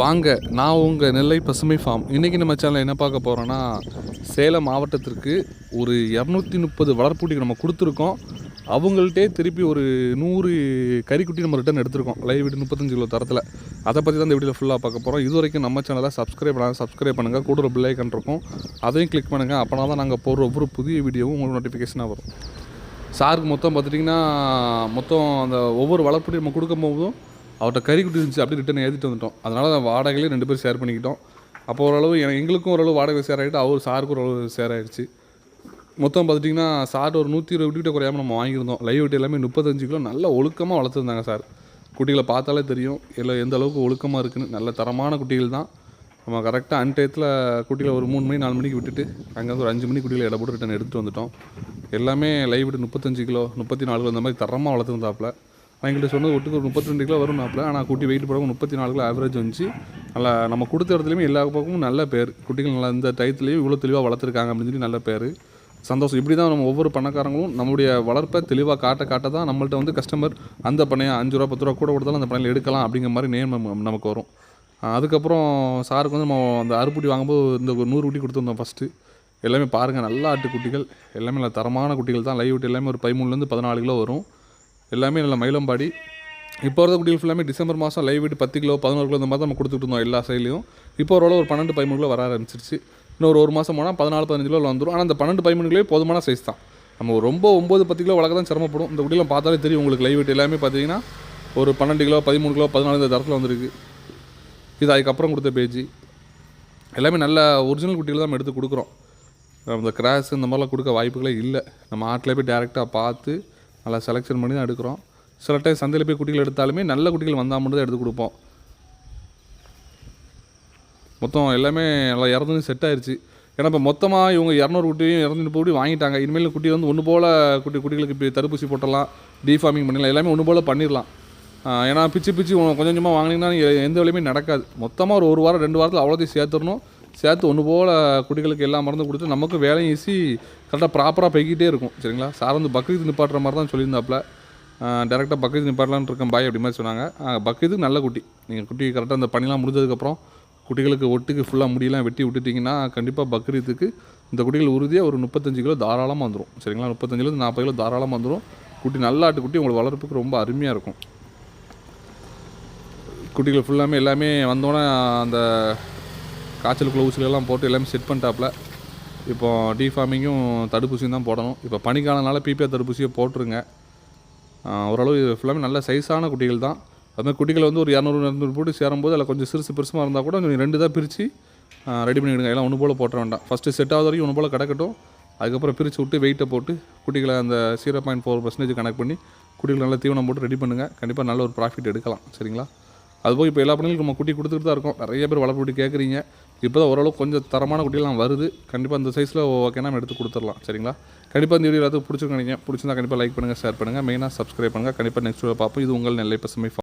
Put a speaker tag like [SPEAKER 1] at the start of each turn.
[SPEAKER 1] வாங்க நான் உங்கள் நெல்லை பசுமை ஃபார்ம் இன்றைக்கி நம்ம சேனலில் என்ன பார்க்க போகிறோன்னா சேலம் மாவட்டத்திற்கு ஒரு இரநூத்தி முப்பது வளர்ப்புட்டிக்கு நம்ம கொடுத்துருக்கோம். அவங்கள்ட்டே திருப்பி ஒரு நூறு கறிக்குட்டி நம்ம ரிட்டர்ன் எடுத்திருக்கோம். லைவ் வீடு முப்பத்தஞ்சு கிலோ தரத்தில். அதை பற்றி தான் இந்த வீடியோவில் ஃபுல்லாக பார்க்க போகிறோம் இது வரைக்கும் நம்ம சேனலை சப்ஸ்கிரைப் பண்ணால் சப்ஸ்கிரைப் பண்ணுங்கள் கூட ஒரு பில்லைக்கன் இருக்கும். அதையும் கிளிக் பண்ணுங்கள் அப்போனா தான் நாங்கள் போடுற ஒவ்வொரு புதிய வீடியோவும் உங்களுக்கு நோட்டிஃபிகேஷனாக வரும். சாருக்கு மொத்தம் பார்த்துட்டிங்கன்னா மொத்தம் அந்த ஒவ்வொரு வளர்ப்புட்டி நம்ம கொடுக்கும் போதும் அவர்கிட்ட கறி குட்டி இருந்துச்சு அப்படியே ரிட்டன் ஏற்றிட்டு வந்துட்டோம். அதனால் வாடகையிலே ரெண்டு பேரும் ஷேர் பண்ணிக்கிட்டோம். அப்போ ஓரளவு எ- எங்களுக்கும் ஓரளவு வாடகை ஷேர் ஆகிட்டு அவர் சாருக்கும் ஓரளவு ஷேர் ஆகிடுச்சு மொத்தம் பார்த்துட்டிங்கன்னா சார் ஒரு நூற்றி இருபது குட்டிகிட்ட குறையாமல் நம்ம வாங்கியிருந்தோம். லைவ் வெட்டி எல்லாமே முப்பத்தஞ்சு கிலோ நல்ல ஒழுக்கமாக வளர்த்துருந்தாங்க சார். குட்டிகளை பார்த்தாலே தெரியும் இல்லை எந்த அளவுக்கு ஒழுக்கமாக இருக்குன்னு. நல்ல தரமான குட்டிகள் தான். நம்ம கரெக்டாக அன்டயத்தில் குட்டிகளை ஒரு மூணு மணி நாலு மணிக்கு விட்டுட்டு அங்கேருந்து ஒரு அஞ்சு மணி குட்டிகளை இட போட்டு ரிட்டன் எடுத்துகிட்டு வந்துட்டோம். எல்லாமே லைவ் விட்டு முப்பத்தஞ்சு கிலோ முப்பத்தி நாலு கிலோ இந்த மாதிரி தரமாக வளர்த்துருந்தாப்புல. அவங்கள்ட்ட சொன்னது ஒட்டுக்கு ஒரு முப்பத்தி ரெண்டு கிலோ வரும் நாப்பில் ஆனால் குட்டி வெயிட் போடாமல் முப்பத்தி நாலு கிலோ ஆவரேஜ் வந்துச்சு. நல்லா நம்ம கொடுத்த இடத்துலையுமே எல்லா பக்கமும் நல்ல பேர். குட்டிகள் நல்லா இந்த டயத்துலேயும் இவ்வளோ தெளிவாக வளர்த்துருக்காங்க அப்படின்னு சொல்லி நல்ல பேர். சந்தோஷம். இப்படி தான் நம்ம ஒவ்வொரு பணக்காரங்களும் நம்மளுடைய வளர்ப்பை தெளிவாக காட்ட காட்ட தான் நம்மள்ட்ட வந்து கஸ்டமர் அந்த பண்ணையை அஞ்சு ரூபா பத்து ரூபா கூட கொடுத்தாலும் அந்த பண்ணையில் எடுக்கலாம் அப்படிங்கிற மாதிரி நேம் நமக்கு வரும். அதுக்கப்புறம் சாருக்கு வந்து நம்ம அந்த அறுப்புட்டி வாங்கும்போது இந்த ஒரு நூறு குட்டி கொடுத்துருந்தோம் ஃபஸ்ட்டு எல்லாமே பாருங்கள் நல்லா ஆட்டு குட்டிகள் எல்லாமே நல்ல தரமான குட்டிகள் தான். லைவ் விட்டு எல்லாமே ஒரு பதிமூணுலேருந்து பதினாலு கிலோ வரும். எல்லாமே நல்ல மயிலம்பாடி. இப்போ வர குட்டிகள் ஃபுல்லாமே டிசம்பர் மாதம் லைவ் விட்டு பத்து கிலோ பதினோரு கிலோ இந்த மாதிரி தான் நம்ம கொடுத்துட்டு இருந்தோம் எல்லா சைட்லையும் இப்போ ஓரளவு ஒரு பன்னெண்டு பதிமூணு கிலோ வர ஆரம்பிச்சிருச்சு. இன்னொரு ஒரு மாதம் போனால் பதினாலு பதினஞ்சு கிலோ வந்துடும் ஆனால் அந்த பன்னெண்டு பதிமூணு கிலோ போதுமான சைஸ் தான். நம்ம ரொம்ப ஒம்பது பத்து கிலோ வளர்க்க தான் சிரமப்படும். இந்த குட்டிலாம் பார்த்தாலே தெரியும் உங்களுக்கு லைவ் வீட்டு எல்லாமே பார்த்தீங்கன்னா ஒரு பன்னெண்டு கிலோ பதிமூணு கிலோ பதினாலு இந்த தரத்தில் வந்திருக்கு. இது அதுக்கப்புறம் கொடுத்த பேஜ். எல்லாமே நல்ல ஒரிஜினல் குட்டிகள் தான் நம்ம எடுத்து கொடுக்குறோம். அந்த இந்த கிராஸ் இந்த மாதிரிலாம் கொடுக்க வாய்ப்புகளே இல்லை. நம்ம ஆட்டில் போய் டேரெக்டாக பார்த்து நல்லா செலெக்ஷன் பண்ணி தான் எடுக்கிறோம். சில டைம் சந்தையில் போய் குட்டிகள் எடுத்தாலுமே நல்ல குட்டிகள் வந்தால் மட்டும் தான் எடுத்து கொடுப்போம். மொத்தம் எல்லாமே நல்லா இறந்து செட் ஆயிடுச்சு ஏன்னா இப்போ மொத்தமாக இவங்க இரநூறு குட்டியும் இரநூறு குட்டி வாங்கிட்டாங்க. இனிமேல் குட்டி வந்து ஒன்று போல் குட்டி குட்டிகளுக்கு இப்போ தடுப்பூசி போட்டலாம் டீஃபார்மிங் பண்ணிடலாம் எல்லாமே ஒன்று போல் பண்ணிடலாம். ஏன்னா பிச்சு பிச்சு கொஞ்சம் கொஞ்சமாக வாங்கினீங்கன்னா எந்த வேலையுமே நடக்காது. மொத்தமாக ஒரு ஒரு வாரம் ரெண்டு வாரத்தில் அவ்வளோத்தையும் சேர்த்துடணும். சேர்த்து ஒன்று போல் குட்டிகளுக்கு எல்லா மருந்து கொடுத்து நமக்கு வேலையும் ஈஸி கரெக்டாக ப்ராப்பராக போய்கிட்டே இருக்கும். சரிங்களா? சார் வந்து பக்ரீத் நிப்பாட்டுற மாதிரி தான் சொல்லியிருந்தாப்புல. டேரெக்டாக பக்ரீத் நிப்பாட்டலான்னு இருக்கேன் பாய் அப்படி மாதிரி சொன்னாங்க. பக்ரீத்துக்கு நல்ல குட்டி. நீங்கள் குட்டி கரெக்டாக அந்த பணிலாம் முடிஞ்சதுக்கப்புறம் குட்டிகளுக்கு ஒட்டுக்கு ஃபுல்லாக முடியெல்லாம் வெட்டி விட்டுட்டிங்கன்னா கண்டிப்பாக பக்ரீத்துக்கு இந்த குட்டிகள் உறுதியாக ஒரு முப்பத்தஞ்சு கிலோ தாராளமாக வந்துடும் சரிங்களா? முப்பத்தஞ்சுலேருந்து நாற்பது கிலோ தாராளமாக வந்துடும் குட்டி நல்ல ஆட்டு குட்டி உங்களுக்கு வளர்ப்புக்கு ரொம்ப அருமையாக இருக்கும். குட்டிகள் ஃபுல்லாமே எல்லாமே வந்தோடனே அந்த காய்ச்சலுக்குள்ள ஊசிலெல்லாம் போட்டு எல்லாமே செட் பண்ணிட்டாப்புல. இப்போ டிஃபார்மிங்கும் தடுப்பூசியும் தான் போடணும். இப்போ பனிக்காலனால பிபிஆர் தடுப்பூசியை போட்டுருங்க. ஓரளவு இது ஃபுல்லாமே நல்ல சைஸான குட்டிகள் தான். அதுமாதிரி குட்டிகள் வந்து ஒரு இரநூறு இரநூறு போட்டு சேரும்போது அதில் கொஞ்சம் சிறுசு பெருசுமாக இருந்தால் கூட கொஞ்சம் ரெண்டு தான் பிரித்து ரெடி பண்ணிவிடுங்க எல்லாம் ஒன்று போல் போட்ட வேண்டாம். ஃபஸ்ட்டு செட் ஆகுது வரைக்கும் ஒன்று போல் கிடக்கட்டும். அதுக்கப்புறம் பிரித்து விட்டு வெயிட்டை போட்டு குட்டிகளை அந்த zero point four percentage connect பண்ணி குட்டிகளை நல்லா தீவனம் போட்டு ரெடி பண்ணுங்கள் கண்டிப்பாக நல்ல ஒரு ப்ராஃபிட் எடுக்கலாம். சரிங்களா? அதுபோல் இப்போ எல்லா பண்ணைகளுக்கும் நம்ம குட்டி கொடுத்துட்டு தான் இருக்கோம். நிறைய பேர் வளர்ப்பு குட்டி கேட்குறீங்க இப்போ தான் ஓரளவு கொஞ்சம் தரமான குட்டியெல்லாம் வருது. கண்டிப்பாக அந்த சைஸில் ஓகே நம்ம எடுத்து கொடுத்துடலாம். சரிங்களா? கண்டிப்பாக இந்த வீடியோ எல்லாத்துக்கும் பிடிச்சிருக்கீங்க பிடிச்சிருந்தா கண்டிப்பாக லைக் பண்ணுங்கள் ஷேர் பண்ணுங்கள் மெயினாக சப்ஸ்கிரைப் பண்ணுங்கள் கண்டிப்பாக நெக்ஸ்ட் வீடியோ பார்ப்போம். இது உங்கள் நெல்லை பசுமை.